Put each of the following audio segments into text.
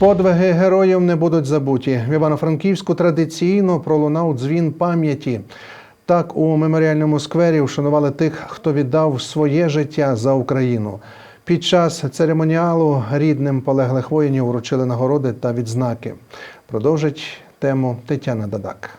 Подвиги героїв не будуть забуті. В Івано-Франківську традиційно пролунав дзвін пам'яті. Так у меморіальному сквері вшанували тих, хто віддав своє життя за Україну. Під час церемоніалу рідним полеглих воїнів вручили нагороди та відзнаки. Продовжить тему Тетяна Дадак.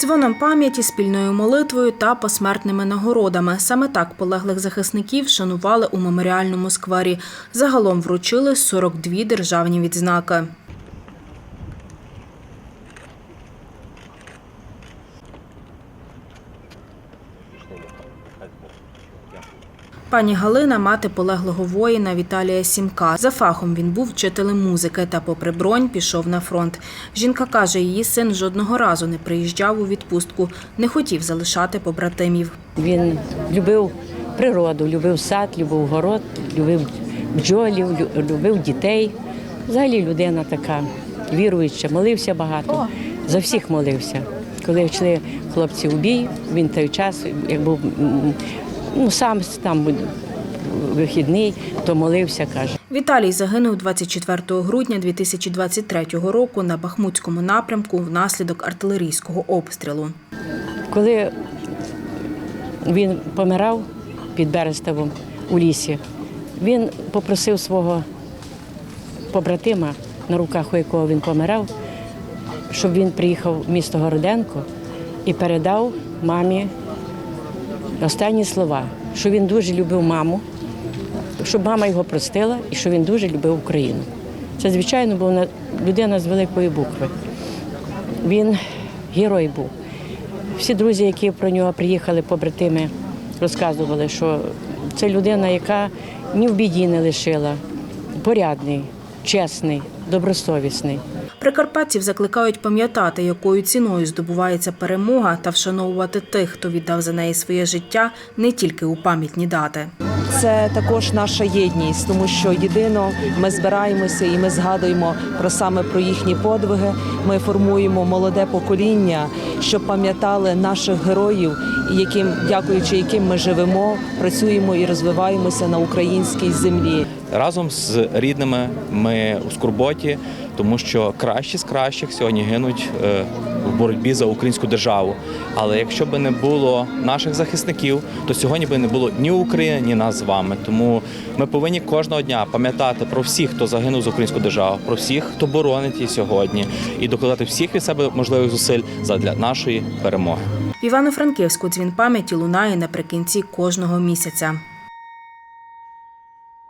Дзвоном пам'яті, спільною молитвою та посмертними нагородами. Саме так полеглих захисників шанували у меморіальному сквері. Загалом вручили 42 державні відзнаки. Пані Галина мати полеглого воїна Віталія Сімка. За фахом він був вчителем музики та, попри бронь, пішов на фронт. Жінка каже, її син жодного разу не приїжджав у відпустку, не хотів залишати побратимів. Він любив природу, любив сад, любив город, любив бджолів, любив дітей. Взагалі людина така віруюча, молився багато, за всіх молився. Коли йшли хлопці у бій, він той час, як був ну, сам там вихідний, то молився, каже. Віталій загинув 24 грудня 2023 року на Бахмутському напрямку внаслідок артилерійського обстрілу. Коли він помирав під Берестовом у лісі, він попросив свого побратима, на руках у якого він помирав, щоб він приїхав в місто Городенко і передав мамі останні слова, що він дуже любив маму, щоб мама його простила і що він дуже любив Україну. Це, звичайно, був людина з великої букви. Він герой був. Всі друзі, які про нього приїхали, побратими, розказували, що це людина, яка ні в біді не лишила, порядний, чесний, добросовісний. Прикарпатців закликають пам'ятати, якою ціною здобувається перемога, та вшановувати тих, хто віддав за неї своє життя не тільки у пам'ятні дати. Це також наша єдність, тому що єдино ми збираємося і ми згадуємо про саме про їхні подвиги. Ми формуємо молоде покоління, щоб пам'ятали наших героїв, яким, дякуючи яким ми живемо, працюємо і розвиваємося на українській землі. Разом з рідними ми у скорботі, тому що кращі з кращих сьогодні гинуть е, в боротьбі за українську державу. Але якщо б не було наших захисників, то сьогодні би не було ні України, ні нас з вами. Тому ми повинні кожного дня пам'ятати про всіх, хто загинув за українську державу, про всіх, хто боронить її сьогодні, і докладати всіх від себе можливих зусиль задля нашої перемоги. В Івано-Франківську дзвін пам'яті лунає наприкінці кожного місяця.